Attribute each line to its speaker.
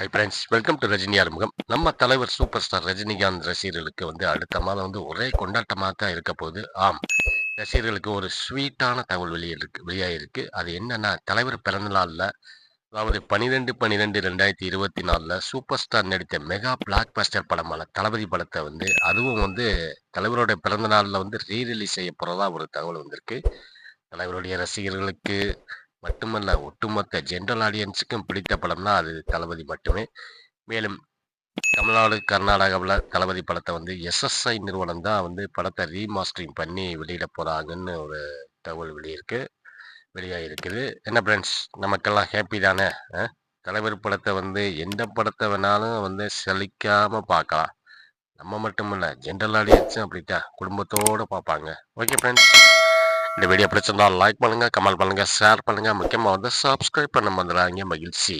Speaker 1: Hi friends welcome to Rajini அறிமுகம் நம்ம தலைவர் சூப்பர் ஸ்டார் ரஜினிகாந்த் ரசிகர்களுக்கு வந்து அடுத்த மாதம் வந்து ஒரே கொண்டாட்டமாக தான் இருக்க போகுது. ஆம். ரசிகர்களுக்கு ஒரு ஸ்வீட்டான தகவல் வெளியே இருக்கு வெளியாயிருக்கு. அது என்னன்னா தலைவர் பிறந்த நாளில் அதாவது பன்னிரெண்டு பன்னிரெண்டு ரெண்டாயிரத்தி இருபத்தி நாலில் சூப்பர் ஸ்டார் நடித்த மெகா பிளாக் பஸ்டர் படமான தளபதி படத்தை வந்து அதுவும் வந்து தலைவரோட பிறந்த நாளில் வந்து ரீரிலீஸ் செய்ய போகிறதா ஒரு தகவல் வந்திருக்கு. தலைவருடைய ரசிகர்களுக்கு மட்டுமல்ல ஒட்டுமொத்த ஜென்ரல் ஆடியன்ஸுக்கும் பிடித்த படம்னா அது தளபதி மட்டுமே. மேலும் தமிழ்நாடு கர்நாடகாவில் தளபதி படத்தை வந்து எஸ்எஸ்ஐ நிறுவனம் தான் வந்து படத்தை ரீமாஸ்டரிங் பண்ணி வெளியிட போகிறாங்கன்னு ஒரு தகவல் வெளியிருக்கு வெளியாகிருக்குது என்ன ஃப்ரெண்ட்ஸ் நமக்கெல்லாம் ஹாப்பி தானே? ஆ? தலைவர் படத்தை வந்து எந்த படத்தை வேணாலும் வந்து சலிக்காமல் பார்க்கலாம். நம்ம மட்டும் இல்லை ஜென்ரல் ஆடியன்ஸும் அப்படித்தான். குடும்பத்தோடு பார்ப்பாங்க. ஓகே ஃப்ரெண்ட்ஸ் இந்த வீடியோ பிடிச்சிருந்தா லைக் பண்ணுங்கள் கமெண்ட் பண்ணுங்கள் ஷேர் பண்ணுங்கள் முக்கியமாக வந்து சப்ஸ்கிரைப் பண்ண வந்துடாதீங்க மகிழ்ச்சி.